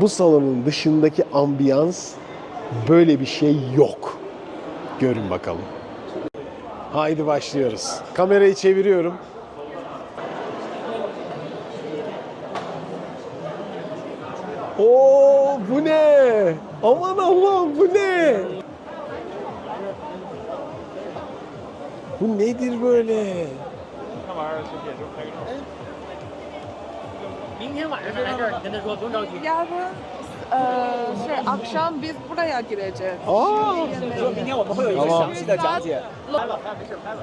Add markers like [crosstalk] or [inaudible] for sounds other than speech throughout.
Bu salonun dışındaki ambiyans böyle bir şey yok. Görün bakalım. Haydi başlıyoruz. Kamerayı çeviriyorum. Oo bu ne? Aman Allah'ım bu ne? Bu nedir böyle? 明天晚上来这儿，你跟他说不用着急。 Yarın eee, şey akşam biz buraya gireceğiz. Aa, 说明天我们会有一个好吧详细的讲解。拍吧，拍没事，拍吧。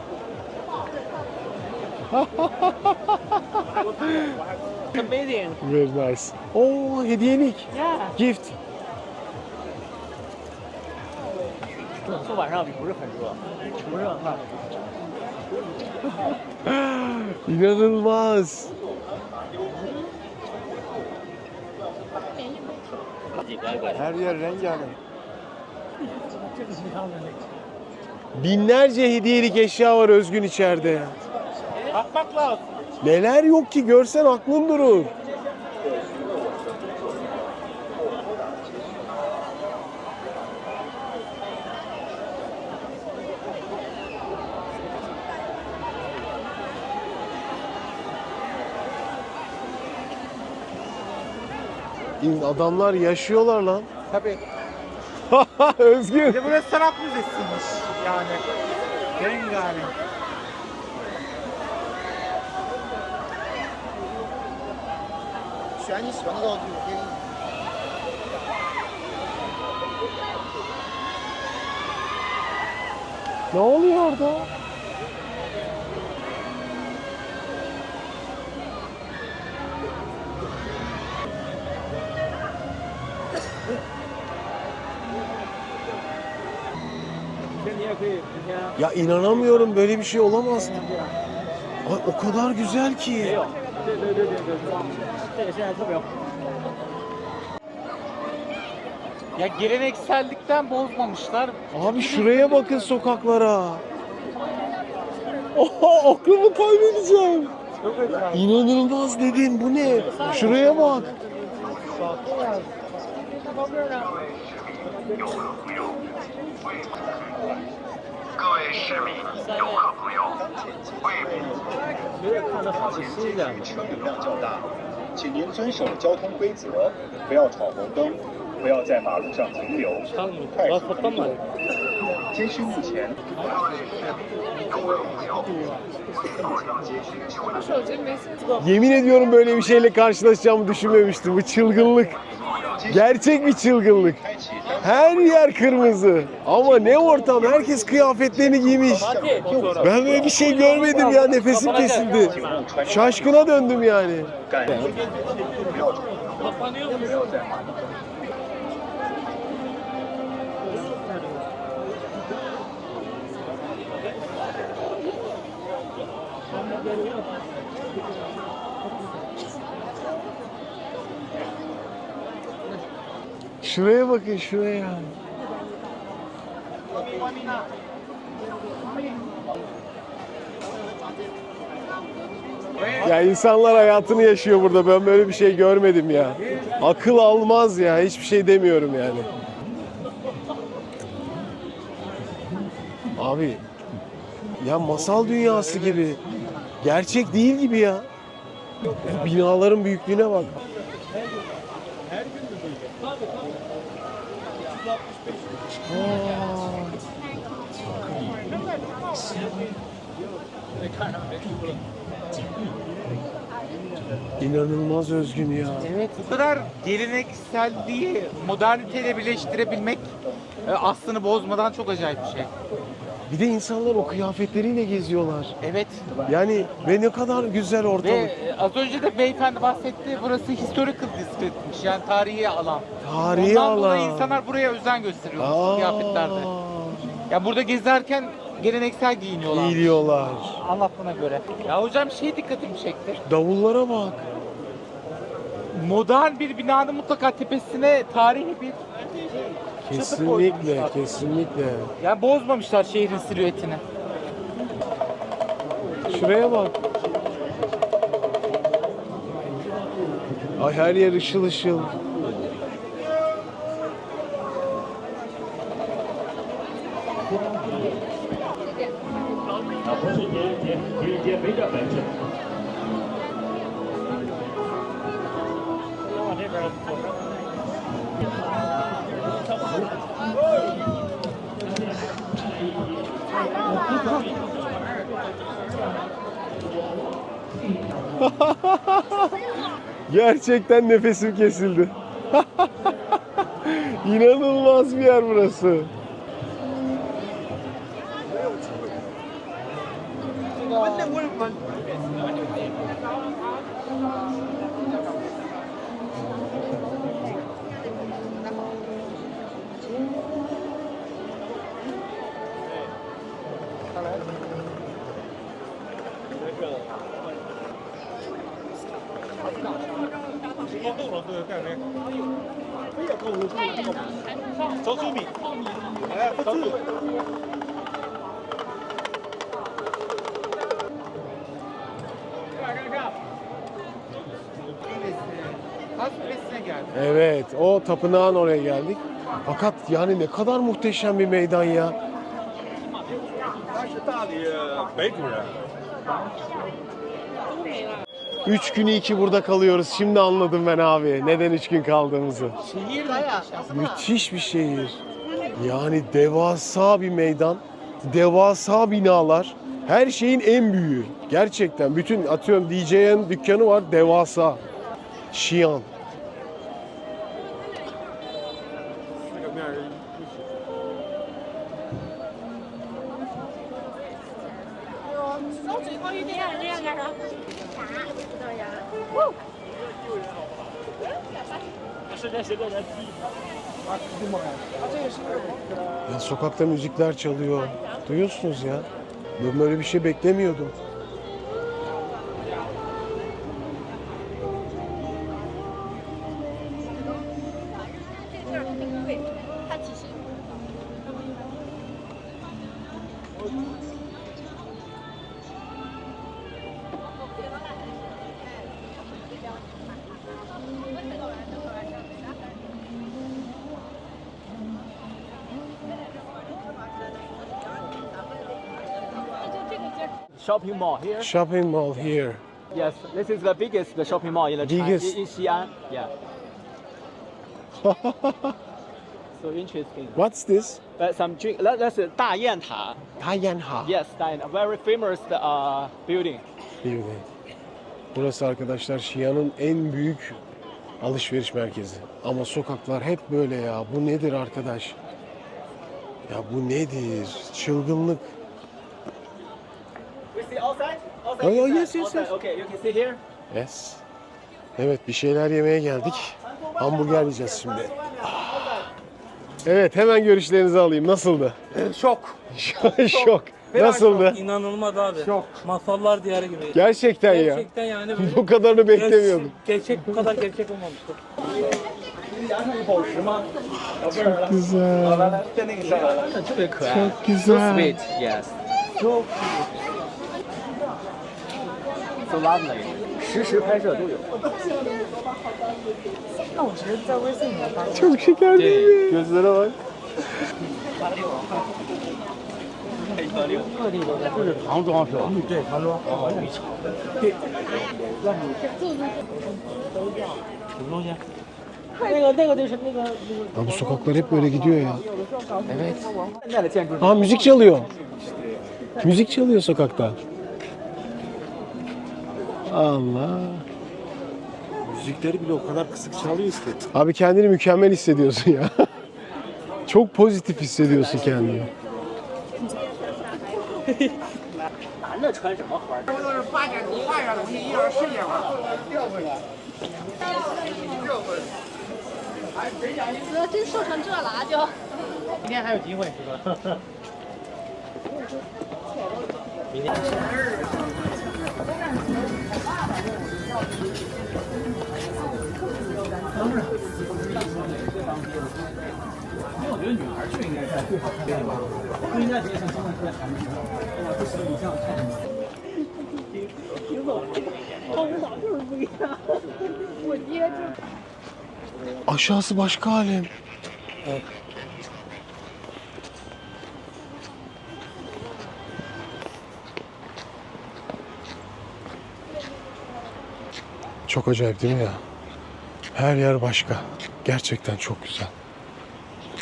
Amazing. very nice. Oo hediyelik. Yeah. Gift. 说晚上不是很热，不热哈。 İnanılmaz. Her yer rengarenk. Binlerce hediyelik eşya var Özgün içeride. Bakmak lazım. Neler yok ki görsen aklın durur. bildiğin adamlar yaşıyorlar lan. Tabii. [laughs] Özgür. Bir de burası sanat müzesiymiş yani. Rengarenk. Ne oluyor orada? inanamıyorum böyle bir şey olamaz. Ay o kadar güzel ki. Ya geleneksellikten bozmamışlar. Abi şuraya bakın sokaklara. Oha aklımı kaybedeceğim. İnanılmaz dedim bu ne? Şuraya bak. 各位市民、游客朋友，为车流量较大，请您遵守交通规则，不要闯红灯，不要在马路上停留，快速通过。监视目前。 Yemin ediyorum böyle bir şeyle karşılaşacağımı düşünmemiştim. Bu çılgınlık. Gerçek bir çılgınlık. Her yer kırmızı. Ama ne ortam. Herkes kıyafetlerini giymiş. Ben böyle bir şey görmedim ya. Nefesim kesildi. Şaşkına döndüm yani. Şuraya bakın şuraya. Ya insanlar hayatını yaşıyor burada. Ben böyle bir şey görmedim ya. Akıl almaz ya. Hiçbir şey demiyorum yani. Abi ya masal dünyası gibi. Gerçek değil gibi ya. Binaların büyüklüğüne bak. İnanılmaz özgün ya. Evet. Bu kadar gelenekselliği moderniteyle birleştirebilmek e, aslını bozmadan çok acayip bir şey. Bir de insanlar o kıyafetleriyle geziyorlar. Evet. Yani ve ne kadar güzel Ve ortalık. e, az önce de beyefendi bahsetti. Burası historical district'miş. Yani tarihi alan. Tarihi Ondan alan. dolayı insanlar buraya özen gösteriyor Aa, kıyafetlerde. Ya burada gezerken geleneksel giyiniyorlar. Giyiliyorlar. Anlatmana göre. Ya hocam şey dikkatimi çekti. Davullara bak. Modern bir binanın mutlaka tepesine tarihi bir Çatık Kesinlikle, koymuşlar. kesinlikle. Yani bozmamışlar şehrin silüetini. Şuraya bak. Ay her yer ışıl ışıl. [laughs] Gerçekten nefesim kesildi. [laughs] İnanılmaz bir yer burası. Kas Kulesi'ne geldik. Evet, o tapınağın oraya geldik. Fakat yani ne kadar muhteşem bir meydan ya. 3 günü 2 burada kalıyoruz. Şimdi anladım ben abi neden 3 gün kaldığımızı. Şehir Müthiş bir şehir. Yani devasa bir meydan, devasa binalar. Her şeyin en büyüğü. Gerçekten bütün atıyorum DJ'nin dükkanı var devasa. Şiyan. 手最好一点，这样干啥？是这谁在那踢？ Ya sokakta müzikler çalıyor. Duyuyorsunuz ya. Ben böyle bir şey beklemiyordum. Shopping mall here. Shopping mall here. Yes, this is the biggest shopping mall in the China, Biggest. in, in Xi'an. Yeah. [laughs] so interesting. What's this? But some drink. That, that's a Dayanta. Dayanha. Yes, Dayan, a very famous uh, building. Beauty. Burası arkadaşlar Xi'an'ın en büyük alışveriş merkezi. Ama sokaklar hep böyle ya. Bu nedir arkadaş? Ya bu nedir? Çılgınlık. Oh, yes, yes, yes. Okay, you can sit here. Yes. Evet, bir şeyler yemeye geldik. Hamburger yiyeceğiz şimdi. Ah. Evet, hemen görüşlerinizi alayım. Nasıldı? E, şok. [laughs] Şok. Nasıldı? İnanılmaz abi. Şok. Masallar diyarı gibi. Gerçekten, Gerçekten ya. yani böyle Bu kadarını beklemiyordum. gerçek bu kadar gerçek olmamıştı. Çok güzel. Çok güzel. Sweet, yes. Çok So so lovely. 实时拍摄都有。 Çok şeker değil mi? Gözlere bak. 那个那个就是那个 Ya bu sokaklar hep böyle gidiyor ya. 现在的建筑。 Aa müzik çalıyor. Müzik çalıyor sokakta. Allah. Müzikleri bile o kadar kısık çalıyor ki. Abi kendini mükemmel hissediyorsun ya. [laughs] Çok pozitif hissediyorsun kendini. [laughs] 男的穿什么花儿？哥真瘦成这了啊就。明天还有机会是吧？明天。我觉得女孩去应该是最好看的吧，不应该直接像现在在韩国，哇，不行，你这样看。听懂？他舞蹈就是不一样。我爹这 Aşağısı başka alem. Çok acayip değil mi ya? Her yer başka. Gerçekten çok güzel.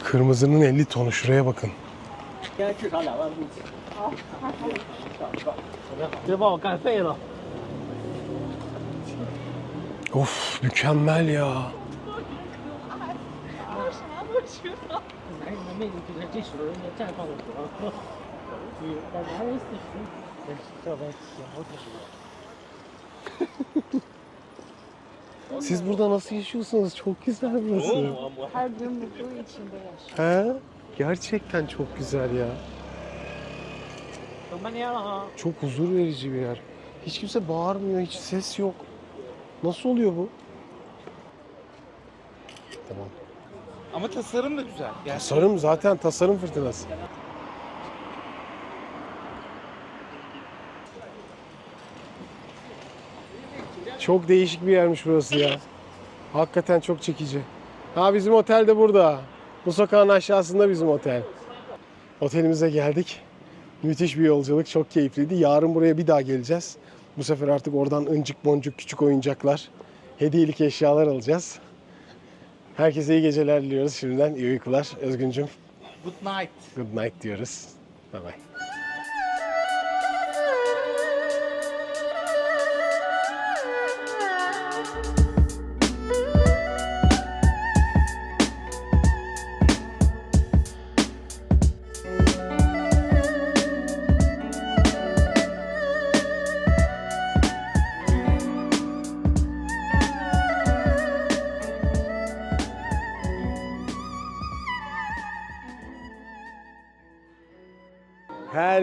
Kırmızının 50 tonu şuraya bakın. Of mükemmel ya. Siz burada nasıl yaşıyorsunuz? Çok güzel burası. Her gün mutluluğu içinde yaşıyor. He? Gerçekten çok güzel ya. Çok huzur verici bir yer. Hiç kimse bağırmıyor, hiç ses yok. Nasıl oluyor bu? Tamam. Ama tasarım da güzel. Yani Tasarım zaten tasarım fırtınası. Çok değişik bir yermiş burası ya. Hakikaten çok çekici. Ha bizim otel de burada. Bu sokağın aşağısında bizim otel. Otelimize geldik. Müthiş bir yolculuk, çok keyifliydi. Yarın buraya bir daha geleceğiz. Bu sefer artık oradan ıncık boncuk küçük oyuncaklar, hediyelik eşyalar alacağız. Herkese iyi geceler diliyoruz şimdiden. iyi uykular. Özgüncüm good night. good night diyoruz. Bye bye.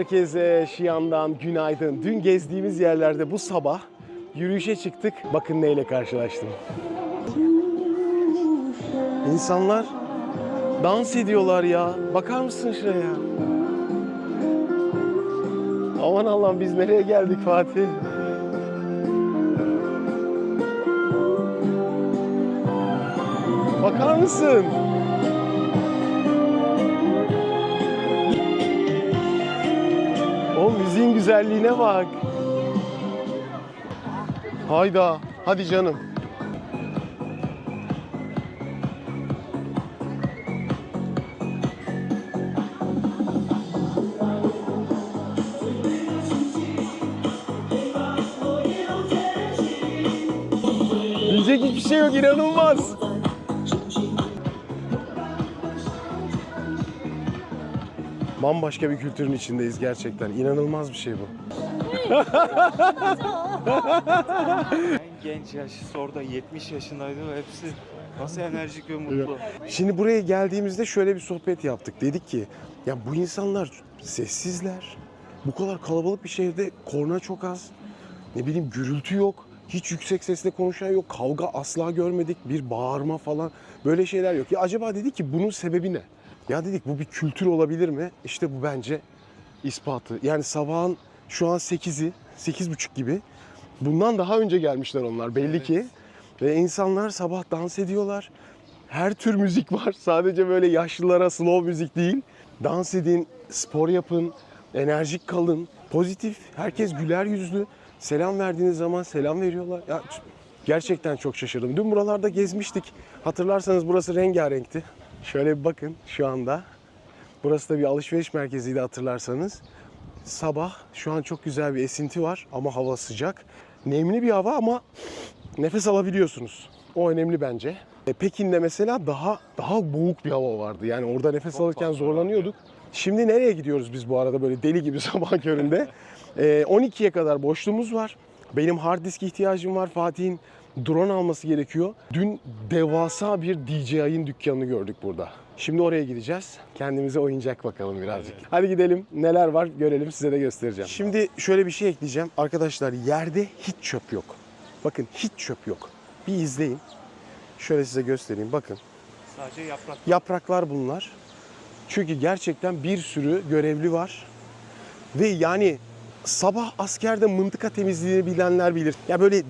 Herkese Şiyan'dan günaydın. Dün gezdiğimiz yerlerde bu sabah yürüyüşe çıktık. Bakın neyle karşılaştım. İnsanlar dans ediyorlar ya. Bakar mısın şuraya? Aman Allah'ım biz nereye geldik Fatih? Bakar mısın? Müziğin güzelliğine bak. Hayda. Hadi canım. Diyecek hiçbir şey yok inanılmaz. Bambaşka bir kültürün içindeyiz gerçekten. İnanılmaz bir şey bu. En genç yaşlısı orada 70 yaşındaydı ve hepsi nasıl enerjik ve mutlu. Şimdi buraya geldiğimizde şöyle bir sohbet yaptık. Dedik ki ya bu insanlar sessizler. Bu kadar kalabalık bir şehirde korna çok az. Ne bileyim gürültü yok. Hiç yüksek sesle konuşan yok. Kavga asla görmedik. Bir bağırma falan. Böyle şeyler yok. Ya acaba dedik ki bunun sebebi ne? Ya dedik bu bir kültür olabilir mi? İşte bu bence ispatı. Yani sabahın şu an 8'i, 8.30 gibi. Bundan daha önce gelmişler onlar belli ki. Ve insanlar sabah dans ediyorlar. Her tür müzik var. [laughs] Sadece böyle yaşlılara slow müzik değil. Dans edin, spor yapın, enerjik kalın, pozitif. Herkes güler yüzlü. Selam verdiğiniz zaman selam veriyorlar. Ya gerçekten çok şaşırdım. Dün buralarda gezmiştik. Hatırlarsanız burası rengarenkti. Şöyle bir bakın şu anda. Burası da bir alışveriş merkeziydi hatırlarsanız. Sabah şu an çok güzel bir esinti var ama hava sıcak. Nemli bir hava ama nefes alabiliyorsunuz. O önemli bence. E, Pekin'de mesela daha daha boğuk bir hava vardı. Yani orada nefes alırken zorlanıyorduk. Şimdi nereye gidiyoruz biz bu arada böyle deli gibi [laughs] sabah köründe? E, 12'ye kadar boşluğumuz var. Benim hard disk ihtiyacım var. Fatih'in drone alması gerekiyor. Dün devasa bir DJI'nin dükkanını gördük burada. Şimdi oraya gideceğiz. Kendimize oyuncak bakalım birazcık. Hadi gidelim. Neler var görelim size de göstereceğim. Şimdi şöyle bir şey ekleyeceğim. Arkadaşlar yerde hiç çöp yok. Bakın hiç çöp yok. Bir izleyin. Şöyle size göstereyim. Bakın Sadece yaprak. yapraklar bunlar. Çünkü gerçekten bir sürü görevli var. Ve yani sabah askerde mıntıka temizliğini bilenler bilir. Ya böyle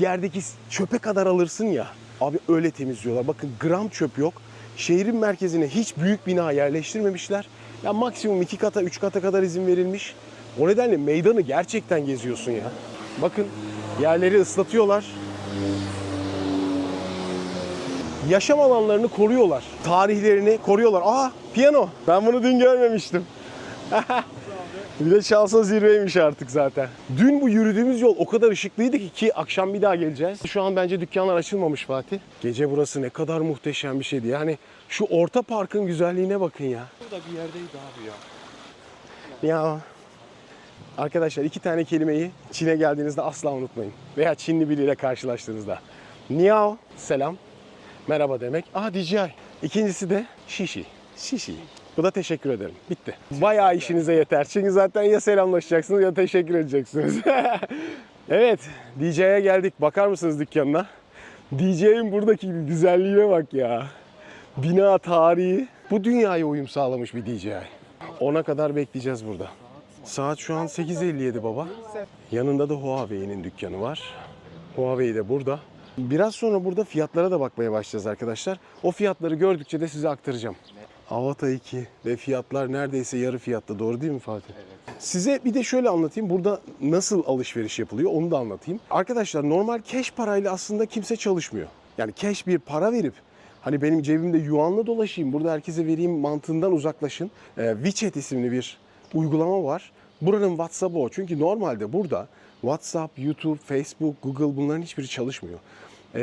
yerdeki çöpe kadar alırsın ya. Abi öyle temizliyorlar. Bakın gram çöp yok. Şehrin merkezine hiç büyük bina yerleştirmemişler. Ya maksimum iki kata, üç kata kadar izin verilmiş. O nedenle meydanı gerçekten geziyorsun ya. Bakın yerleri ıslatıyorlar. Yaşam alanlarını koruyorlar. Tarihlerini koruyorlar. Aa piyano. Ben bunu dün görmemiştim. [laughs] bir de şansa zirveymiş artık zaten. Dün bu yürüdüğümüz yol o kadar ışıklıydı ki ki akşam bir daha geleceğiz. Şu an bence dükkanlar açılmamış Fatih. Gece burası ne kadar muhteşem bir şeydi. Yani şu orta parkın güzelliğine bakın ya. Burada bir yerdeydi abi ya. Ya arkadaşlar iki tane kelimeyi Çin'e geldiğinizde asla unutmayın. Veya Çinli biriyle karşılaştığınızda. Niao, selam. Merhaba demek. Aa DJI. İkincisi de şişi. Şişi. Bu da teşekkür ederim. Bitti. Bayağı işinize yeter. Çünkü zaten ya selamlaşacaksınız ya teşekkür edeceksiniz. [laughs] evet, DJI'ye geldik. Bakar mısınız dükkanına? DJI'nin buradaki güzelliğine bak ya. Bina tarihi. Bu dünyaya uyum sağlamış bir DJI. Ona kadar bekleyeceğiz burada. Saat şu an 8.57 baba. Yanında da Huawei'nin dükkanı var. Huawei de burada. Biraz sonra burada fiyatlara da bakmaya başlayacağız arkadaşlar. O fiyatları gördükçe de size aktaracağım. Avata 2 ve fiyatlar neredeyse yarı fiyatta. Doğru değil mi Fatih? Size bir de şöyle anlatayım. Burada nasıl alışveriş yapılıyor onu da anlatayım. Arkadaşlar normal cash parayla aslında kimse çalışmıyor. Yani cash bir para verip hani benim cebimde yuanla dolaşayım, burada herkese vereyim mantığından uzaklaşın. Ee, WeChat isimli bir uygulama var. Buranın WhatsApp'ı o. Çünkü normalde burada WhatsApp, YouTube, Facebook, Google bunların hiçbiri çalışmıyor. Ee,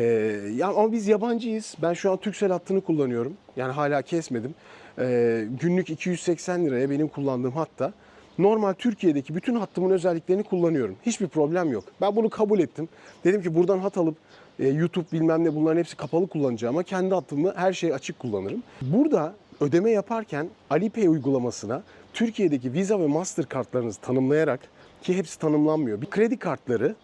ya ama biz yabancıyız. Ben şu an Turkcell hattını kullanıyorum. Yani hala kesmedim. Ee, günlük 280 liraya benim kullandığım hatta normal Türkiye'deki bütün hattımın özelliklerini kullanıyorum. Hiçbir problem yok. Ben bunu kabul ettim. Dedim ki buradan hat alıp e, YouTube bilmem ne bunların hepsi kapalı kullanacağım ama kendi hattımı her şey açık kullanırım. Burada ödeme yaparken Alipay uygulamasına Türkiye'deki Visa ve Master kartlarınızı tanımlayarak ki hepsi tanımlanmıyor. Bir kredi kartları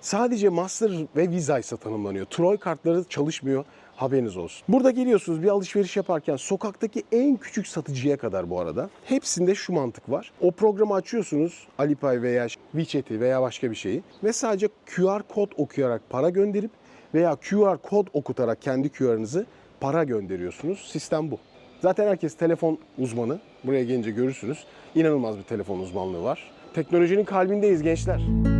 sadece Master ve Visa ise tanımlanıyor. Troy kartları çalışmıyor. Haberiniz olsun. Burada geliyorsunuz bir alışveriş yaparken sokaktaki en küçük satıcıya kadar bu arada. Hepsinde şu mantık var. O programı açıyorsunuz Alipay veya WeChat'i veya başka bir şeyi ve sadece QR kod okuyarak para gönderip veya QR kod okutarak kendi QR'ınızı para gönderiyorsunuz. Sistem bu. Zaten herkes telefon uzmanı. Buraya gelince görürsünüz. İnanılmaz bir telefon uzmanlığı var. Teknolojinin kalbindeyiz gençler.